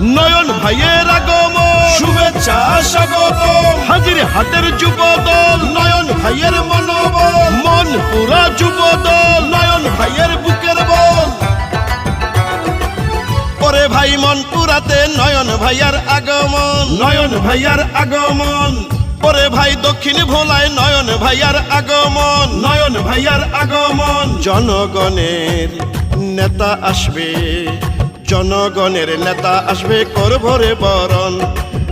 নয়ন ভাইয়ের আগমন। শুভেচ্ছা স্বাগত হাজির হাটের যুবদল নয়ন ভাইয়ের মনোবল। মন পুরা যুবদল নয়ন ভাইয়ের বুকের বল। পরে ভাই মন পুরাতে নয়ন ভাইয়ার আগমন। নয়ন ভাইয়ার আগমন। পরে ভাই দক্ষিণ ভোলায় নয়ন ভাইয়ার আগমন। নয়ন ভাইয়ার আগমন। জনগণের নেতা আসবে। জনগণের নেতা আসবে করবরে বরণ।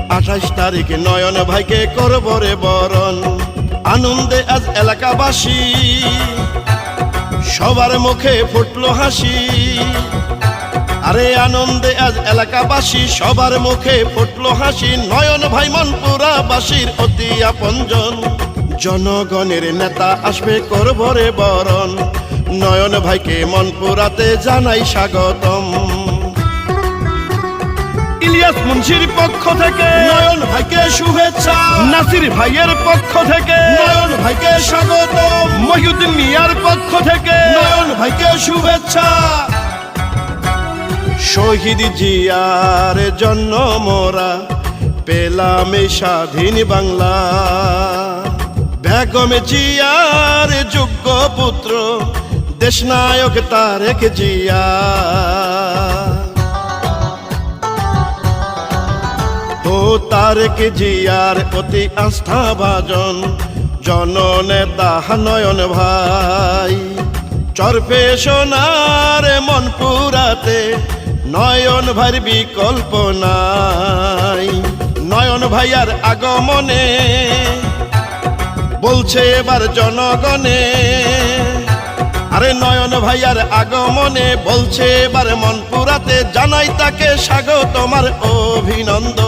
আঠাশ তারিখ নয়ন ভাইকে করবরে বরণ। আনন্দে আজ এলাকাবাসী, সবার মুখে ফুটলো হাসি। আরে আনন্দে আজ এলাকাবাসী, সবার মুখে ফুটলো হাসি। নয়ন ভাই মনপুরাবাসীর অতি আপনজন। জনগণের নেতা আসবে করবরে বরণ। নয়ন ভাইকে মনপুরাতে জানাই স্বাগতম। ইলিয়াস মুন্সির পক্ষ থেকে। নয়ন ভাইকে শুভেচ্ছা। নাসির ভাইয়ের পক্ষ থেকে। নয়ন ভাইকে স্বাগত। মহিউদ্দিন মিয়ার পক্ষ থেকে। নয়ন ভাইকে শুভেচ্ছা। শহীদ জিয়ার জন্য মোরা পেলাম স্বাধীন বাংলা। বেগম জিয়ার যোগ্য পুত্র দেশনায়ক তারেক জিয়া। তারেক জিয়ার অতি আস্থা ভাজন। জননেতা নয়ন ভাই। চরপে সোনার মন পুরাতে নয়ন ভাইয়ের বিকল্প নাই। নয়ন ভাইয়ার আগমনে বলছে এবার জনগণে, আরে নয়ন ভাইয়ার আগমনে বলছে এবার মন পুরাতে, জানাই তাকে স্বাগত, তোমার অভিনন্দন।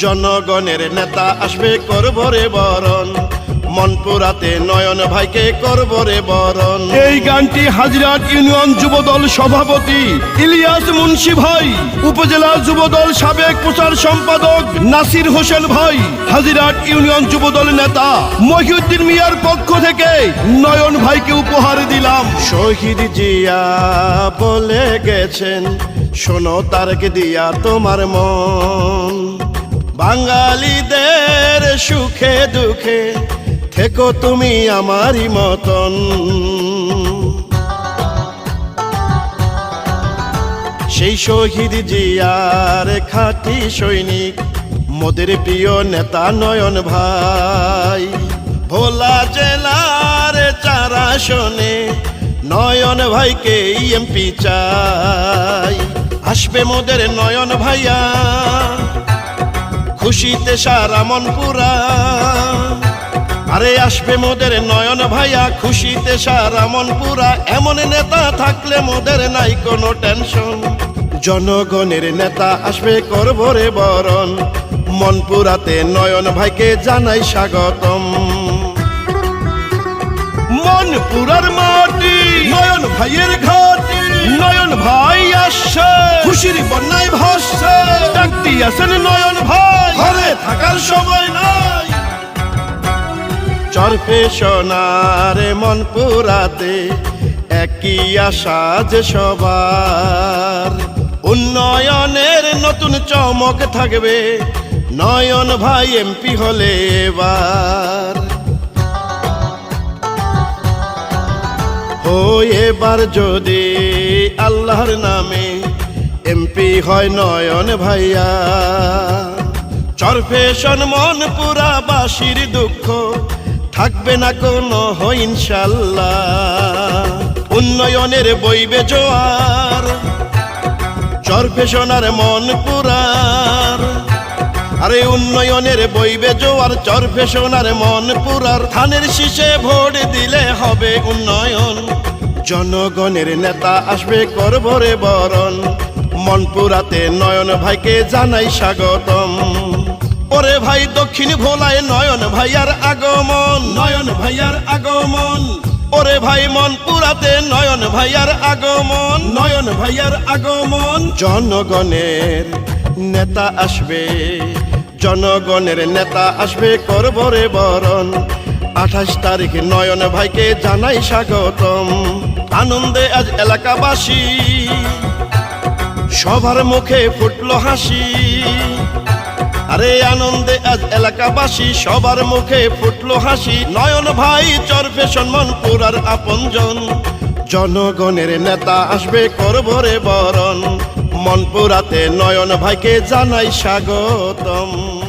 জনগণের নেতা আসবে করবরে বরণ। মন মনপুরাতে নয়ন ভাইকে করবরে বরণ। এই গানটি হাজরাট ইউনিয়ন যুবদল সভাপতি ইলিয়াস মুন্সি ভাই উপজেলা যুবদল সাবেক প্রচার সম্পাদক নাসির হোসেন ভাই হাজিরাট ইউনিয়ন যুবদল নেতা মহিউদ্দিন মিয়ার পক্ষ থেকে নয়ন ভাইকে উপহার দিলাম। শহীদ জিয়া বলে গেছেন শোনো তারকে দিয়া তোমার মন। বাঙালিদের সুখে দুঃখে থেকো তুমি আমারই মতন। সেই শহীদ জিয়ার খাঁটি সৈনিক, মোদের প্রিয় নেতা নয়ন ভাই। ভোলা জেলার চারা শোনে, নয়ন ভাইকে এমপি চাই। আসবে মোদের নয়ন ভাইয়া। খুশিতে সারা মন পুরা। আরে আসবে মোদের নয়ন ভাইয়া, খুশিতে সারা মন পুরা। এমন নেতা থাকলে মোদের নাই কোনো টেনশন জনগণের নেতা আসবে করবরে বরণ। মন পুরাতে নয়ন ভাইকে জানাই স্বাগতম। মন পুরার মাটি, নয়ন ভাইয়ের ঘাটি। নয়ন ভাই আসছে, খুশির বন্যায় ভাসছে। ডাকতি আসেন নয়ন ভাই। ঘরে থাকার সময় নাই। চরফে সোনারে মন পুরাতে, একই আশা যে সবার। উন্নয়নের নতুন চমক থাকবে, নয়ন ভাই এমপি হলে এবার। এবার যদি আল্লাহর নামে এমপি হয় নয়ন ভাইয়া। চরফেশন মন পুরা বাসির দুঃখ। থাকবে না কোনো ইনশাল্লাহ। উন্নয়নের বইবে জোয়ার। চরফেশনার মন পুরার। আরে উন্নয়নের বইবে জোয়ার চরফেশনার মন পুরার। ধানের শীষে ভোট দিলে হবে উন্নয়ন। জনগণের নেতা আসবে করবরে বরণ। মনপুরাতে নয়ন ভাইকে জানাই স্বাগতম। ওরে ভাই দক্ষিণ ভোলায় নয়ন ভাইয়ার আগমন। নয়ন ভাইয়ার আগমন। ওরে ভাই মন পুরাতে নয়ন ভাইয়ার আগমন। নয়ন ভাইয়ার আগমন। জনগণের নেতা আসবে জনগণের নেতা আসবে করবরে বরণ। আঠাশ তারিখ নয়ন ভাইকে জানাই স্বাগতম। আনন্দে আজ এলাকাবাসী সবার মুখে ফুটল হাসি। আরে আনন্দে আজ এলাকাবাসী, সবার মুখে ফুটলো হাসি। নয়ন ভাই চরফে সম্মান পুরার আপনজন। জনগণের নেতা আসবে করবরে বরণ। মনপুরাতে নয়ন ভাইকে জানাই স্বাগতম।